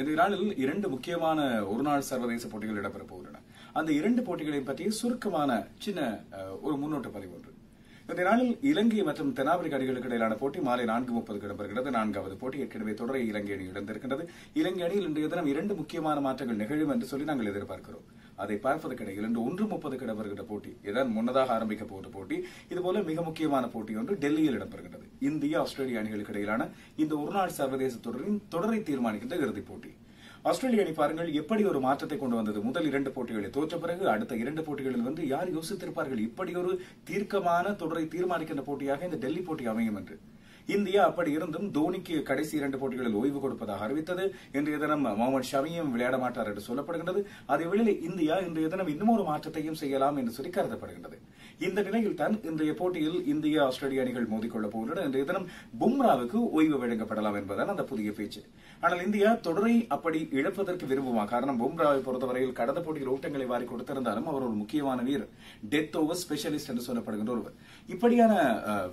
இந்த இரண்டு முக்கியமான ஒருநாள் சர்வதேச போட்டிகள் இடம்பெற போகின்றன. அந்த இரண்டு போட்டிகளையும் பற்றிய சுருக்கமான சின்ன ஒரு முன்னோட்ட பதிவு ஒன்று. இந்த நாளில் இலங்கை மற்றும் தென்னாப்பிரிக்க அணிகளுக்கு இடையிலான போட்டி மாலை நான்கு முப்பதுக்கு இடம்பெறுகிறது. நான்காவது போட்டி ஏற்கனவே தொடரை இலங்கை அணி இழந்திருக்கின்றது. இலங்கை அணியில் இன்றைய தினம் இரண்டு முக்கியமான மாற்றங்கள் நிகழும் என்று சொல்லி நாங்கள் எதிர்பார்க்கிறோம். அதை பார்ப்பதற்கிடையில் இன்று ஒன்று முப்பதுக்கு இடம்பெறுகின்ற போட்டி இதன் முன்னதாக ஆரம்பிக்க போகிற போட்டி இதுபோல மிக முக்கியமான போட்டி ஒன்று டெல்லியில் இடம்பெறுகிறது இந்திய ஆஸ்திரேலிய அணிகளுக்கு இடையிலான இந்த ஒருநாள் சர்வதேச தொடரின் தொடரை தீர்மானிக்கின்ற இறுதிப் போட்டி. ஆஸ்திரேலிய அணி பாருங்கள் எப்படி ஒரு மாற்றத்தை கொண்டு வந்தது? முதல் இரண்டு போட்டிகளை தோற்ற பிறகு அடுத்த இரண்டு போட்டிகளில் வந்து யார் யோசித்திருப்பார்கள்? இப்படி ஒரு தீர்க்கமான தொடரை தீர்மானிக்கின்ற போட்டியாக இந்த டெல்லி போட்டி அமையும் என்று. இந்தியா அப்படி இருந்தும் தோனிக்கு கடைசி இரண்டு போட்டிகளில் ஓய்வு கொடுப்பதாக அறிவித்தது. இன்றைய தினம் முகமது ஷமியும் விளையாட மாட்டார் என்று சொல்லப்படுகின்றது. அதே வேளையில் இந்தியா இன்றைய தினம் இன்னும் ஒரு மாற்றத்தையும் செய்யலாம் என்று சொல்லி கருதப்படுகின்றது. இந்த நிலையில் தான் இன்றைய போட்டியில் இந்திய ஆஸ்திரேலிய அணிகள் மோதிக்கொள்ளப் போகின்றன. இன்றைய தினம் பும்ராவுக்கு ஓய்வு வழங்கப்படலாம் என்பதுதான் அந்த புதிய பேச்சு. ஆனால் இந்தியா தொடரை அப்படி இழப்பதற்கு விரும்புமா? காரணம் பும்ராவை பொறுத்தவரையில் கடந்த போட்டியில் ஓட்டங்களை வாரி கொடுத்திருந்தாலும் அவர் ஒரு முக்கியமான வீரர். டெத் ஓவர் ஸ்பெஷலிஸ்ட் என்று சொல்லப்படுகின்ற ஒருவர். இப்படியான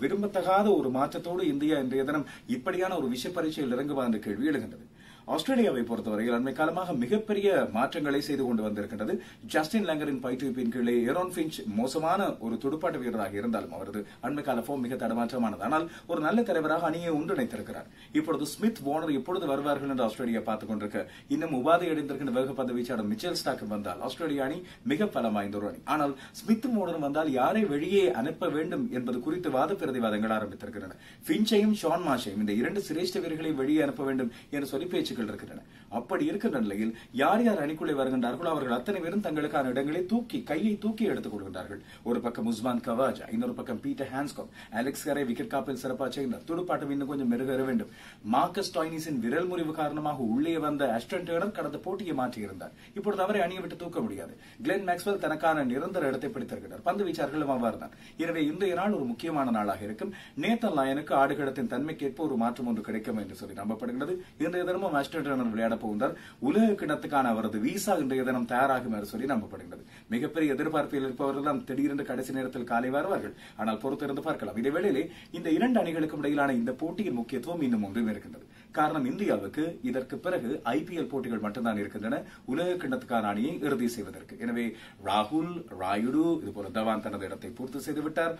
விரும்பத்தகாத ஒரு மாற்றத்தோடு இந்தியா இன்றைய தினம் இப்படியான ஒரு விஷ பரீட்சையில் இறங்குவா என்ற கேள்வி எழுகின்றது. ஆஸ்திரேலியாவை பொறுத்தவரையில் அண்மை காலமாக மிகப்பெரிய மாற்றங்களை செய்து கொண்டு வந்திருக்கின்றது. ஜஸ்டின் லங்கரின் பயிற்றுவிப்பின் கீழே ஏரோன் பிஞ்ச் மோசமான ஒரு துடுப்பாட்ட வீரராக இருந்தாலும் அவரது அண்மை கால form மிக தடமாற்றமானது. ஆனால் ஒரு நல்ல தலைவராக அணியை ஒன்றிணைத்திருக்கிறார். இப்பொழுது ஸ்மித் வார்னர் எப்பொழுது வருவார்கள் என்று ஆஸ்திரேலியா பார்த்துக் கொண்டிருக்க இன்னும் உபாதை அடைந்திருக்கின்ற வேகப்பந்து வீச்சாளர் மிச்சல் ஸ்டாக் வந்தால் ஆஸ்திரேலிய அணி மிக பலம் வாய்ந்த ஒரு அணி. ஆனால் ஸ்மித் வார்னர் வந்தால் யாரை வெளியே அனுப்ப வேண்டும் என்பது குறித்து வாத பிரதிவாதங்கள் ஆரம்பித்திருக்கின்றன. பிஞ்சையும் ஷான் மாஷையும் இந்த இரண்டு சிரேஷ்ட வீரர்களை வெளியே அனுப்ப வேண்டும் என்று சொல்லி பேச்சு பேச்சுக்கள் இருக்கின்றன. அப்படி இருக்கின்ற நிலையில் யார் யார் அணிக்குள்ளே வருகின்றார்களோ அவர்கள் அத்தனை பேரும் தங்களுக்கான இடங்களை தூக்கி கையை தூக்கி எடுத்துக் கொள்கின்றார்கள். ஒரு பக்கம் உஸ்மான் கவாஜா இன்னொரு பக்கம் Peter Handscomb Alex Carey wicket காப்பில் சிறப்பாக செய்கிறார் துடுப்பாட்டம் இன்னும் கொஞ்சம் மெருகேற வேண்டும். மார்க்கஸ் டாய்னிஸின் விரல் முறிவு காரணமாக உள்ளே வந்த அஸ்டன் டேனர் கடந்த போட்டியை மாற்றியிருந்தார். இப்பொழுது அவரை அணியை விட்டு தூக்க முடியாது. கிளென் மேக்ஸ்வெல் தனக்கான நிரந்தர இடத்தை பிடித்திருக்கிறார். பந்து வீச்சார்களும் அவ்வாறு தான். எனவே இன்றைய நாள் ஒரு முக்கியமான நாளாக இருக்கும். நேத்தன் லாயனுக்கு ஆடுகளத்தின் தன்மைக்கேற்ப ஒரு மாற்றம் ஒன்று கிடைக்கும் என்று சொல்லி நம்பப்படுகிறது இன்றைய தினமும் அஸ்டன் டேர்னர் விளையாட போகின்றார் உலக கிணத்துக்கான அவரது வீசா இன்றைய தினம் தயாராகும் என்று சொல்லி நம்பப்படுகிறது. மிகப்பெரிய எதிர்பார்ப்பில் இருப்பவர்கள் தான் திடீரென்று கடைசி நேரத்தில் காலை வருவார்கள். ஆனால் பொறுத்திருந்து பார்க்கலாம். இதே வேளையிலே இந்த இரண்டு அணிகளுக்கும் இடையிலான இந்த போட்டியின் முக்கியத்துவம் இன்னும் ஒன்றும் இருக்கின்றது. காரணம் இந்தியாவுக்கு இதற்கு பிறகு ஐபிஎல் போட்டிகள் மட்டும்தான் இருக்கின்றன. உலக கிண்ணத்துக்கான அணியை இறுதி செய்வதற்கு. எனவே ராகுல் ராயுடு இதுபோல தவான் தனது இடத்தை பூர்த்தி செய்துவிட்டார்.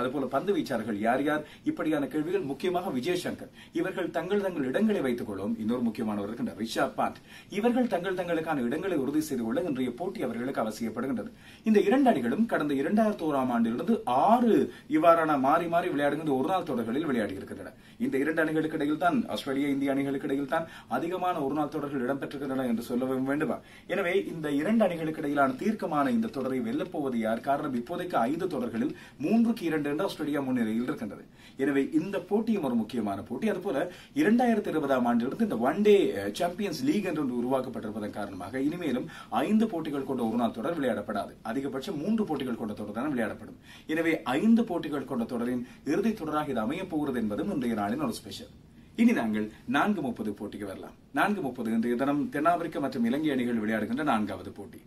அதுபோல பந்து வீச்சாளர்கள் யார் யார்? இப்படியான கேள்விகள் முக்கியமாக விஜய் சங்கர் இவர்கள் தங்கள் தங்கள் இடங்களை வைத்துக் கொள்ளும் இன்னொரு முக்கியமானவர் இருக்கின்ற ரிஷா பாண்ட். இவர்கள் தங்கள் தங்களுக்கான இடங்களை உறுதி செய்து கொள்ள இன்றைய போட்டி அவர்களுக்கு அவசியப்படுகின்றது. இந்த இரண்டு அணிகளும் கடந்த இரண்டாயிரத்தி ஓராம் ஆண்டிலிருந்து ஆறு இவ்வாறான மாறி மாறி விளையாடுகின்ற ஒரு நாள் தொடர்களில் விளையாடி இருக்கின்றன. இந்த இரண்டு அணிகளுக்கு இடையில் தான் ஆஸ்திரேலியா இந்திய அணிகளுக்கு இடையில் தான் அதிகமான ஒரு நாள் தொடர்கள் இடம்பெற்றிருக்கின்றன என்று சொல்ல வேண்டுமா? எனவே இந்த இரண்டு அணிகளுக்கு இடையிலான தீர்க்கமான இந்த தொடரை வெல்லப்போவது யார்? காரணம் இப்போதைக்கு ஐந்து தொடர்களில் மூன்றுக்கு இரண்டு என்று ஆஸ்திரேலியா முன்னிலையில் இருக்கின்றது. எனவே இந்த போட்டியும் ஒரு முக்கியமான போட்டி. அதுபோல இரண்டாயிரத்தி இருபதாம் ஆண்டிலிருந்து இந்த ஒன் டே சாம்பியன்ஸ் லீக் என்று ஒன்று உருவாக்கப்பட்டிருப்பதன் காரணமாக இனிமேலும் ஐந்து போட்டிகள் கொண்ட ஒரு நாள் தொடர் விளையாடப்படாது. அதிகபட்சம் மூன்று போட்டிகள் கொண்ட தொடர் தான் விளையாடப்படும். எனவே ஐந்து போட்டிகள் கொண்ட தொடரின் இறுதி தொடராக இது அமையப் போகிறது என்பதும் இன்றைய நாளின் ஒரு ஸ்பெஷல் இனி நாங்கள் நான்கு முப்பது போட்டிக்கு வரலாம். நான்கு முப்பது இன்றைய தினம் தென்னாப்பிரிக்கா மற்றும் இலங்கை அணிகள் விளையாடுகின்ற நான்காவது போட்டி.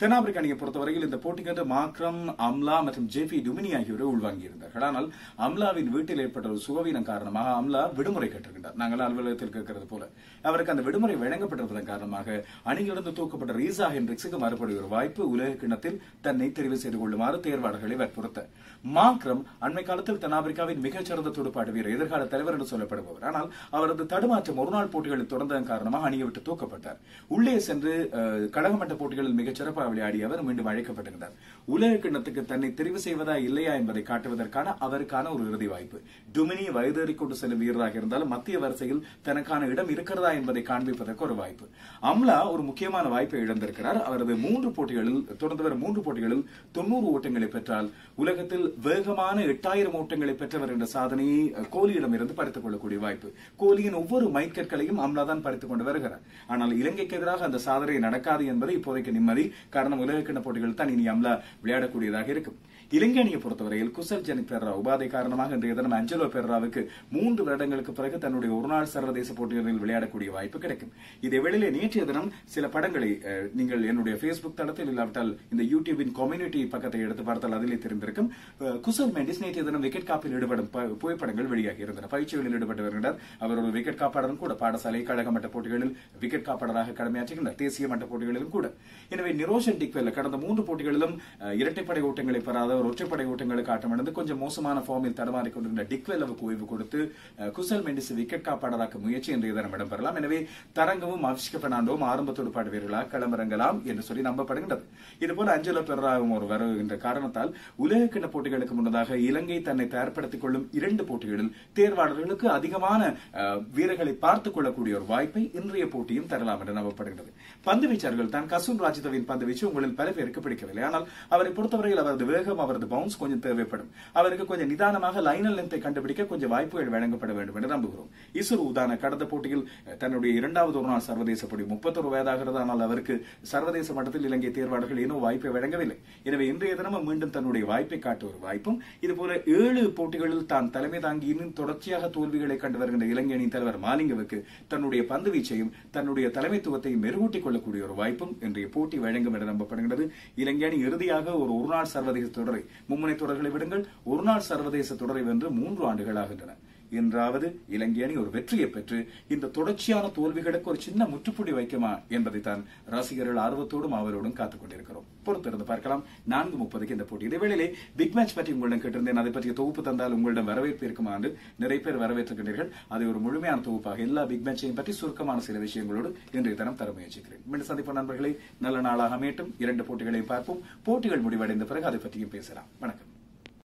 தென்னாப்பிரிக்க அணியை பொறுத்தவரையில் இந்த போட்டிக்கு மாக்ரம் அம்லா மற்றும் ஜேபி டுமினி ஆகியோரை உள்வாங்கியிருந்தார்கள். ஆனால் அம்லாவின் வீட்டில் ஏற்பட்ட ஒரு சுகவீனம் காரணமாக அம்லா விடுமுறை கேட்டிருக்கின்றார். நாங்கள் அலுவலகத்தில் கேட்கிறது போல அவருக்கு அந்த விடுமுறை வழங்கப்பட்டிருப்பதன் காரணமாக அணியிலிருந்து தூக்கப்பட்ட ரீசா ஹென்ரிக்ஸுக்கு மறுபடி ஒரு வாய்ப்பு உலக கிண்ணத்தில் தன்னை தெரிவு செய்து கொள்ளுமாறு தேர்வாளர்களை வற்புறுத்த. மாக்ரம் அண்மை காலத்தில் தென்னாப்பிரிக்காவின் மிகச்சிறந்த துடுப்பாட்டு வீரர் எதிர்கால தலைவர் என்று சொல்லப்படுபவர். ஆனால் அவரது தடுமாற்றம் ஒருநாள் போட்டிகளில் தொடர்ந்ததன் காரணமாக அணியை விட்டு தூக்கப்பட்டார். உள்ளே சென்று அஹ், கடகமட்ட போட்டிகளில் மிகச் சிறப்பாக விளையாடிய அவர் மீண்டும் அழைக்கப்பட்டிருந்தார். உலக கிண்ணத்துக்கு தன்னை தெரிவு செய்வதா இல்லையா என்பதை காட்டுவதற்கான அவருக்கான ஒரு இறுதி வாய்ப்பு. டுமினி வயதேறி கொண்டு செல்லும் வீரராக இருந்தாலும் மத்திய வரிசையில் தனக்கான இடம் இருக்கிறதா என்பதை காண்பிப்பதற்கு ஒரு வாய்ப்பு. அம்லா ஒரு முக்கியமான வாய்ப்பை இழந்திருக்கிறார். அவரது மூன்று போட்டிகளில் தொடர்ந்து வரும் மூன்று போட்டிகளில் தொண்ணூறு ஓட்டங்களை பெற்றால் உலகத்தில் வேகமான எட்டாயிரம் ஓட்டங்களை பெற்றவர் என்ற சாதனையை அஹ், கோலியிடமிருந்து பறித்துக் கொள்ளக்கூடிய வாய்ப்பு. கோலியின் ஒவ்வொரு மைக்கற்களையும் அம்லா தான் பறித்துக் கொண்டு வருகிறார். ஆனால் இலங்கைக்கு எதிராக அந்த சாதனை நடக்காது என்பது இப்போதைக்கு நிம்மதி. காரணம் உலகக்கிண போட்டிகள் தான் இனி அம்லா விளையாடக்கூடியதாக இருக்கும். இலங்கை அணியை பொறுத்தவரையில் குசல் ஜனித் பெர்ரா உபாதை காரணமாக இன்றைய தினம் அஞ்சலோ பெர்ராவுக்கு மூன்று வருடங்களுக்கு பிறகு தன்னுடைய ஒருநாள் சர்வதேச போட்டிகளில் விளையாடக்கூடிய வாய்ப்பு கிடைக்கும். இதே வேளையில் நேற்றைய தினம் சில படங்களை நீங்கள் என்னுடைய பேஸ்புக் தளத்தில் இல்லாவிட்டால் இந்த யூடியூபின் கம்யூனிட்டி பக்கத்தை எடுத்து பார்த்தால் அதிலே தெரிந்திருக்கும். குசல் மெண்டிஸ் நேற்றைய தினம் விக்கெட் காப்பில் ஈடுபடும் புகைப்படங்கள் வெளியாகி இருந்தன. பயிற்சிகளில் ஈடுபட்டு வருகிறார் அவர் ஒரு விக்கெட் காப்பாளரும் கூட பாடசாலை கழக மட்ட போட்டிகளில் விக்கெட் காப்பாளராக கடமையாற்றுகின்றார். தேசிய மட்ட போட்டிகளிலும் கூட. எனவே நிரோஷன் டிக்வெல்ல கடந்த மூன்று போட்டிகளிலும் இரட்டைப்படை ஓட்டங்களை பெறாத ஒரு ஒற்றைப்படை ஓட்டங்களுக்கு ஆட்டமிழந்து கொஞ்சம் மோசமான ஃபார்மில் தடமாறிக் கொண்டிருந்த டிக்வெல்லவுக்கு ஓய்வு கொடுத்து குசல் மெண்டிஸ் விக்கெட் காப்பாடலாக்க முயற்சி இன்றைய தினம் இடம்பெறலாம். எனவே தரங்கவும் அவிஷ்க பெர்னாண்டோவும் ஆரம்பத்தோடு துடுப்பாட்ட வீரர்களாக களமிறங்கலாம் என்று சொல்லி நம்பப்படுகின்றது. இதுபோல அஞ்சலோ பெர்ராவும் ஒரு வருகின்ற காரணத்தால் உலக கிண்ண போட்டிகளுக்கு முன்னதாக இலங்கை தன்னை தயார்படுத்திக் கொள்ளும் இரண்டு போட்டிகளில் தேர்வாளர்களுக்கு அதிகமான வீரர்களை பார்த்துக் கொள்ளக்கூடிய ஒரு வாய்ப்பை இன்றைய போட்டியும் தரலாம் என்று நம்பப்படுகிறது பந்து வீச்சாளர்கள் தான் கசூன் ராஜிதவின் பந்து வீச்சு உங்களில் பல பேருக்கு பிடிக்கவில்லை ஆனால் அவரை பொறுத்தவரையில் அவரது வேகம் அவரது பவுன்ஸ் கொஞ்சம் தேவைப்படும். அவருக்கு கொஞ்சம் நிதானமாக லைனல் லென்த்தை கண்டுபிடிக்க கொஞ்சம் வாய்ப்புகள் வழங்கப்பட வேண்டும் என்று நம்புகிறோம். இசுரு உதான கடந்த போட்டியில் தன்னுடைய இரண்டாவது ஒரு நாள் சர்வதேச போட்டி முப்பத்தொரு வயதாகிறது. ஆனால் அவருக்கு சர்வதேச மட்டத்தில் இலங்கை தேர்வாளர்கள் இன்னும் வாய்ப்பை வழங்கவில்லை. எனவே இன்றைய தினமும் மீண்டும் தன்னுடைய வாய்ப்பை காட்ட ஒரு வாய்ப்பும் இதுபோல ஏழு போட்டிகளில் தான் தலைமை தாங்கி இன்னும் தொடர்ச்சியாக தோல்விகளை கண்டு வருகின்ற இலங்கை அணி தலைவர் மாலிங்கவுக்கு தன்னுடைய பந்து வீச்சையும் தன்னுடைய தலைமைத்துவத்தையும் மெருகூட்டிக் கொள்ளக்கூடிய ஒரு வாய்ப்பும் இன்றைய போட்டி வழங்கும் என நம்பப்படுகிறது இலங்கை அணி இறுதியாக ஒரு ஒருநாள் சர்வதேச தொடரை மும்முனை தொடர்களை விடுங்கள் ஒருநாள் சர்வதேச தொடரை வென்று மூன்று ஆண்டுகளாகின்றன இன்றாவது இலங்கை அணி ஒரு வெற்றியை பெற்று இந்த தொடர்ச்சியான தோல்விகளுக்கு ஒரு சின்ன முற்றுப்புள்ளி வைக்குமா என்பதை தான் ரசிகர்கள் ஆர்வத்தோடும் அவரோடும் காத்துக் கொண்டிருக்கிறோம். பொறுத்திருந்து பார்க்கலாம். நான்கு முப்பதுக்கு இந்த போட்டி. இதேவேளையிலே பிக் மேட்ச் பற்றி உங்களிடம் கேட்டிருந்தேன். அதை பற்றிய தொகுப்பு தந்தால் உங்களிடம் வரவேற்பு இருக்குமா என்று நிறைய பேர் வரவேற்றுகின்றீர்கள் அதை ஒரு முழுமையான தொகுப்பாக எல்லா பிக் மேட்சையும் பற்றி சுருக்கமான சில விஷயங்களோடு இன்றைய தினம் தர முயற்சிக்கிறேன். மீண்டும் சந்திப்போம் நண்பர்களே. நல்ல நாளாக மீட்டும் இரண்டு போட்டிகளையும் பார்ப்போம். போட்டிகள் முடிவடைந்த பிறகு அதை பற்றியும் பேசலாம். வணக்கம்.